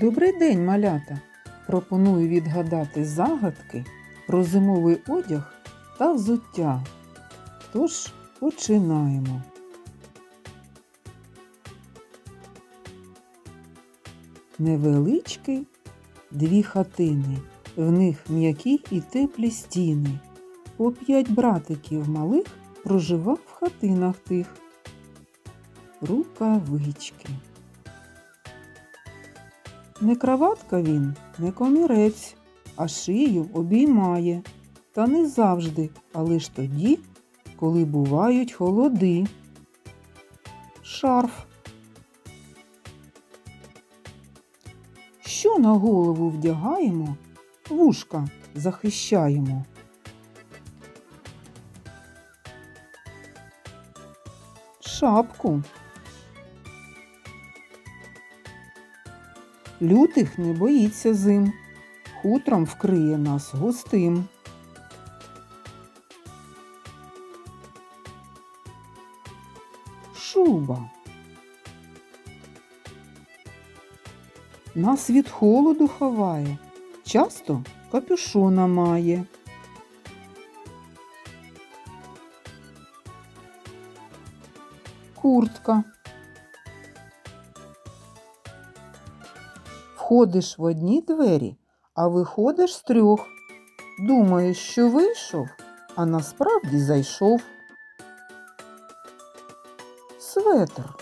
Добрий день, малята! Пропоную відгадати загадки про зимовий одяг та взуття. Тож починаємо. Невеличкі дві хатини, в них м'які і теплі стіни. По п'ять братиків малих проживав в хатинах тих. Рукавички. Не краватка він, не комірець, а шию обіймає. Та не завжди, а лиш тоді, коли бувають холоди. Шарф. Що на голову вдягаємо, вушка захищаємо. Шапку. Лютих не боїться зим, хутром вкриє нас густим. Шуба. Нас від холоду ховає, часто капюшона має. Куртка. Входиш в одні двері, а виходиш з трьох. Думаєш, що вийшов, а насправді зайшов. Светр.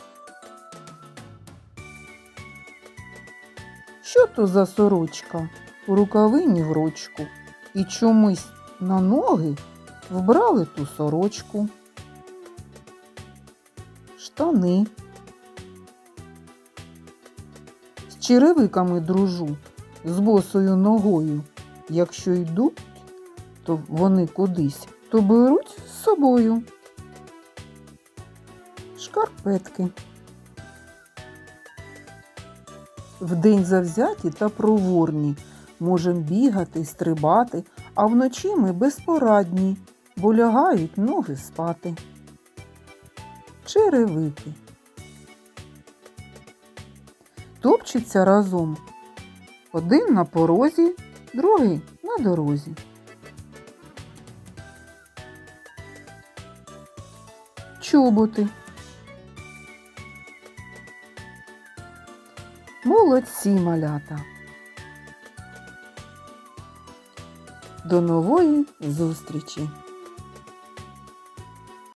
Що то за сорочка у рукавині в ручку, і чомусь на ноги вбрали ту сорочку. Штани. Черевиками дружу, з босою ногою. Якщо йдуть, то вони кудись, то беруть з собою. Шкарпетки. Вдень завзяті та проворні, можем бігати, стрибати, а вночі ми безпорадні, бо лягають ноги спати. Черевики. Топчуться разом. Один на порозі, другий на дорозі. Чоботи. Молодці малята. До нової зустрічі!